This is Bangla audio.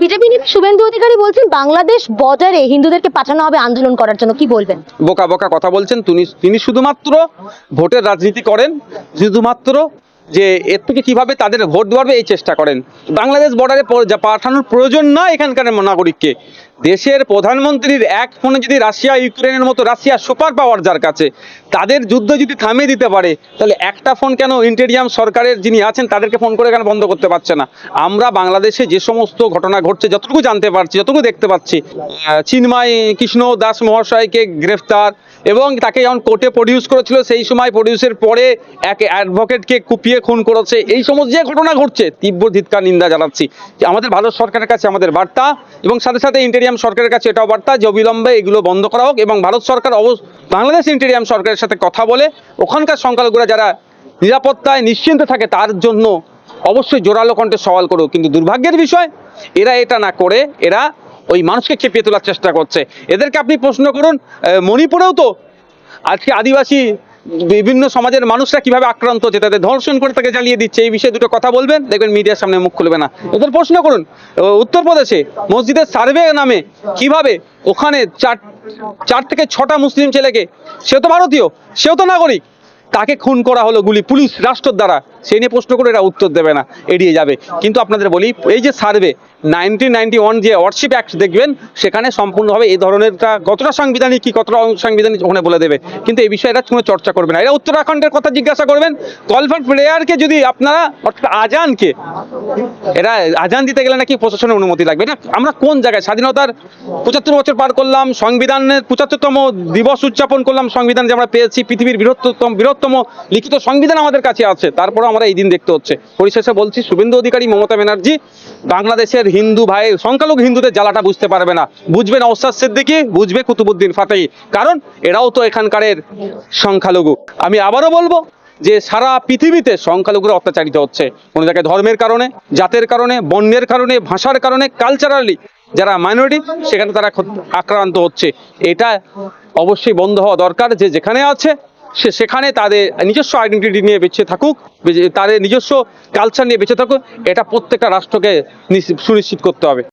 বিজেপি নেতা শুভেন্দু অধিকারী বলছেন, বাংলাদেশ বর্ডারে হিন্দুদেরকে পাঠানো হবে আন্দোলন করার জন্য। কি বলবেন? বোকা বোকা কথা বলছেন, তিনি তিনি শুধুমাত্র ভোটের রাজনীতি করেন, শুধুমাত্র যে এর থেকে কীভাবে তাদের ভোট দেওয়াবে এই চেষ্টা করেন? বাংলাদেশ বর্ডারে পাঠানোর প্রয়োজন না এখানকার নাগরিককে। দেশের প্রধানমন্ত্রীর এক ফোনে যদি রাশিয়া, ইউক্রেনের মতো রাশিয়া সুপার পাওয়ার যার কাছে, তাদের যুদ্ধ যদি থামিয়ে দিতে পারে, তাহলে একটা ফোন কেন ইন্টেরিয়াম সরকারের যিনি আছেন, তাদেরকে ফোন করে কেন বন্ধ করতে পারছে না? আমরা বাংলাদেশে যে সমস্ত ঘটনা ঘটছে, যতটুকু জানতে পারছি, যতটুকু দেখতে পাচ্ছি চিন্ময় কৃষ্ণ দাস মহাশয়কে গ্রেফতার এবং তাকে যখন কোর্টে প্রডিউস করেছিল, সেই সময় প্রডিউসের পরে এক অ্যাডভোকেটকে কুপিয়ে খুন করেছে। এই সমস্ত যে ঘটনা ঘটছে, তীব্র ধিৎকার, নিন্দা জানাচ্ছি। আমাদের ভারত সরকারের কাছে আমাদের বার্তা এবং সাথে সাথে ইন্টেরিয়াম সরকারের কাছে এটাও বার্তা যে অবিলম্বে এগুলো বন্ধ করা হোক এবং ভারত সরকার অবশ্য বাংলাদেশ ইন্টেরিয়াম সরকারের সাথে কথা বলে ওখানকার সংখ্যালঘুরা যারা নিরাপত্তায় নিশ্চিন্তে থাকে, তার জন্য অবশ্যই জোরালো কণ্ঠে সওয়াল করুক। কিন্তু দুর্ভাগ্যের বিষয়, এরা এটা না করে, এরা ওই মানুষকে খেপিয়ে তোলার চেষ্টা করছে। এদেরকে আপনি প্রশ্ন করুন মণিপুরেও তো আজকে আদিবাসী বিভিন্ন সমাজের মানুষরা কীভাবে আক্রান্ত হচ্ছে, তাদের ধর্ষণ করে তাকে জ্বালিয়ে দিচ্ছে, এই বিষয়ে দুটো কথা বলবেন, দেখবেন মিডিয়ার সামনে মুখ খুলবে না। এদের প্রশ্ন করুন উত্তরপ্রদেশে মসজিদের সার্ভে নামে কীভাবে ওখানে চার চার থেকে ছটা মুসলিম ছেলেকে, সে তো ভারতীয়, সেও তো নাগরিক তাকে খুন করা হলো গুলি? পুলিশ রাষ্ট্রের দ্বারা সেই নিয়ে প্রশ্ন করে এরা উত্তর দেবে না, এড়িয়ে যাবে। কিন্তু আপনাদের বলি, এই যে সার্ভে, নাইনটিন নাইনটি ওয়ান যে ওয়ার্শিপ অ্যাক্ট দেখবেন, সেখানে সম্পূর্ণভাবে এই ধরনেরটা কতটা সাংবিধানিক কি, কতটা অসাংবিধানিক ওখানে বলে দেবে। কিন্তু এই বিষয়ে এরা কোনো চর্চা করবে না। এরা উত্তরাখণ্ডের কথা জিজ্ঞাসা করবেন। কল প্লেয়ারকে যদি আপনারা, অর্থাৎ আজানকে, এরা আজান দিতে গেলে নাকি প্রশাসনের অনুমতি লাগবে না? আমরা কোন জায়গায়? স্বাধীনতার পঁচাত্তর বছর পার করলাম, সংবিধানের পঁচাত্তরতম দিবস উদযাপন করলাম, সংবিধান যে আমরা পেয়েছি, পৃথিবীর বৃহত্তম বৃহত্তম লিখিত সংবিধান আমাদের কাছে আছে। তারপরেও আমরা এই দিন দেখতে হচ্ছে। পরিশেষে বলছি, শুভেন্দু অধিকারী মমতা ব্যানার্জি বাংলাদেশের হিন্দু ভাই, সংখ্যালঘু হিন্দুদের জ্বালাটা বুঝতে পারবে না। বুঝবে না ওস্তাদ সিদ্দিকি, বুঝবে কুতুবুদ্দিন ফাতেহি। কারণ এরাও তো এখানকারের সংখ্যালঘু। আমি আবারও বলব যে সারা পৃথিবীতে সংখ্যালঘুরা অত্যাচারিত হচ্ছে। কোনো জায়গায় ধর্মের কারণে, জাতের কারণে বর্ণের কারণে, ভাষার কারণে কালচারালি যারা মাইনরিটি সেখানে তারা আক্রান্ত হচ্ছে। এটা অবশ্যই বন্ধ হওয়া দরকার যে যেখানে আছে সে সেখানে তাদের নিজস্ব আইডেন্টিটি নিয়ে বেঁচে থাকুক তাদের নিজস্ব কালচার নিয়ে বেঁচে থাকুক, এটা প্রত্যেকটা রাষ্ট্রকে নিশ্চিত- সুনিশ্চিত করতে হবে।